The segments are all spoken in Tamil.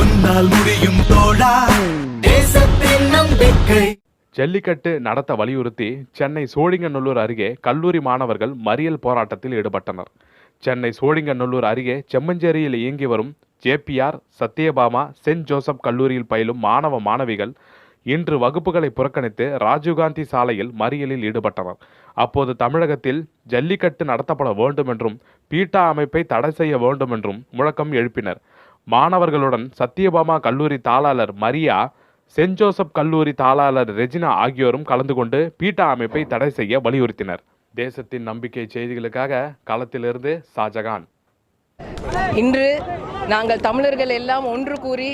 உன்னால் முடியும் தோழா. தேசத்தின் நம்பிக்கை. ஜல்லிக்கட்டு நடத்த வலியுறுத்தி சென்னை சோழிங்கநல்லூர் அருகே கல்லூரி மாணவர்கள் மறியல் போராட்டத்தில் ஈடுபட்டனர். சென்னை சோழிங்கநல்லூர் அருகே செம்மஞ்சேரியில் இயங்கி வரும் ஜேபிஆர் சத்யபாமா சென்ட் ஜோசப் கல்லூரியில் பயிலும் மாணவ மாணவிகள் இன்று வகுப்புகளை புறக்கணித்து ராஜீவ்காந்தி சாலையில் மறியலில் ஈடுபட்டனர். அப்போது தமிழகத்தில் ஜல்லிக்கட்டு நடத்தப்பட வேண்டும் என்றும் பீட்டா அமைப்பை தடை செய்ய வேண்டும் என்றும் முழக்கம் எழுப்பினர். மாணவர்களுடன் சத்யபாமா கல்லூரி தாளாளர் மரியா சென்ட் ஜோசப் கல்லூரி தாளாளர் ரெஜினா ஆகியோரும் கலந்து கொண்டு பீட்டா அமைப்பை தடை செய்ய வலியுறுத்தினர். தேசத்தின் நம்பிக்கை செய்திகளுக்காக களத்திலிருந்து ஷாஜகான். இன்று நாங்கள் தமிழர்கள் எல்லாம் ஒன்று கூறி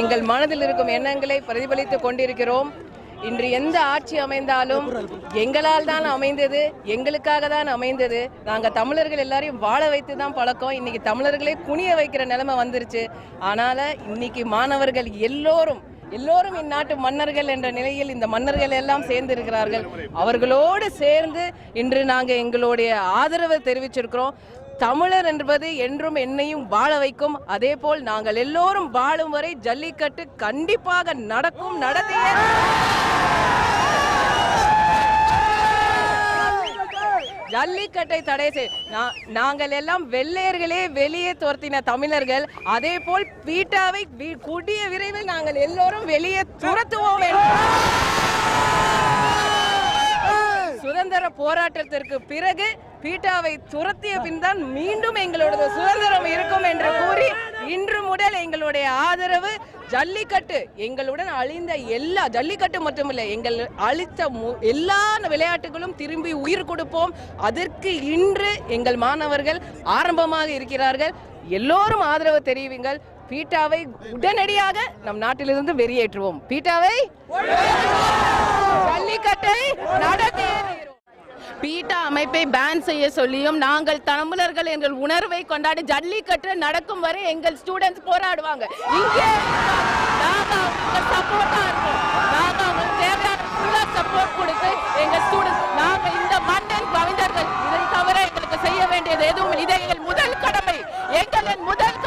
எங்கள் மனதில் இருக்கும் எண்ணங்களை பிரதிபலித்துக் கொண்டிருக்கிறோம். இன்று எந்த ஆட்சி அமைந்தாலும் எங்களால் தான் அமைந்தது எங்களுக்காக தான் அமைந்தது. நாங்கள் தமிழர்கள் எல்லாரையும் வாழ வைத்து தான் பழக்கம். இன்னைக்கு தமிழர்களே குனிய வைக்கிற நிலைமை வந்துருச்சு. ஆனால இன்னைக்கு மாணவர்கள் எல்லோரும் எல்லோரும் இந்நாட்டு மன்னர்கள் என்ற நிலையில் இந்த மன்னர்கள் எல்லாம் சேர்ந்து இருக்கிறார்கள் அவர்களோடு சேர்ந்து இன்று நாங்கள் எங்களுடைய ஆதரவை தெரிவிச்சிருக்கிறோம். தமிழர் என்பது என்றும் என்னையும் வாழ வைக்கும். அதே போல் நாங்கள் எல்லோரும் வாழும் வரை ஜல்லிக்கட்டு கண்டிப்பாக நடக்கும் நடத்திய ஜல்லிக்கட்டை தடை செய் நாங்கள் எல்லாம் வெள்ளையர்களே வெளியே துரத்தின தமிழர்கள். அதே போல் பீட்டாவை கூடிய விரைவில் நாங்கள் எல்லோரும் வெளியே துரத்துவோம் சுதந்திர போராட்டத்திற்கு பிறகு பீட்டாவை துரத்திய பின் தான் மீண்டும் எங்களோட சுதந்திரம் இருக்கும் என்று கூறி இன்று முதல் எங்களுடைய ஆதரவு ஜல்லிக்கட்டு எங்களுடன் அழிந்த எல்லா ஜல்லிக்கட்டு மட்டுமில்லை எங்கள் அழித்த மு- எல்லா விளையாட்டுகளும் திரும்பி உயிர் கொடுப்போம். அதற்கு இன்று எங்கள் மாணவர்கள் ஆரம்பமாக இருக்கிறார்கள். எல்லோரும் ஆதரவு தெரிவிங்கள். பீட்டாவை உடனடியாக நம் நாட்டிலிருந்து வெளியேற்றுவோம். பீட்டாவை அமைப்பை பேன் செய்ய சொல்லியும் நாங்கள் தமிழர்கள் எங்கள் உணர்வை கொண்டாடி ஜல்லிக்கட்டு நடக்கும் வரை எங்கள் ஸ்டூடெண்ட்ஸ் போராடுவாங்க. இங்கே சப்போர்ட்டா இருக்கும். தேவையான சப்போர்ட் கொடுத்து எங்கள் ஸ்டூடெண்ட்ஸ் இந்த மண்ணின் கவிஞர்கள். இதை தவிர எங்களுக்கு செய்ய வேண்டியது எதுவும் இதை முதல் கடமை. எங்களின் முதல்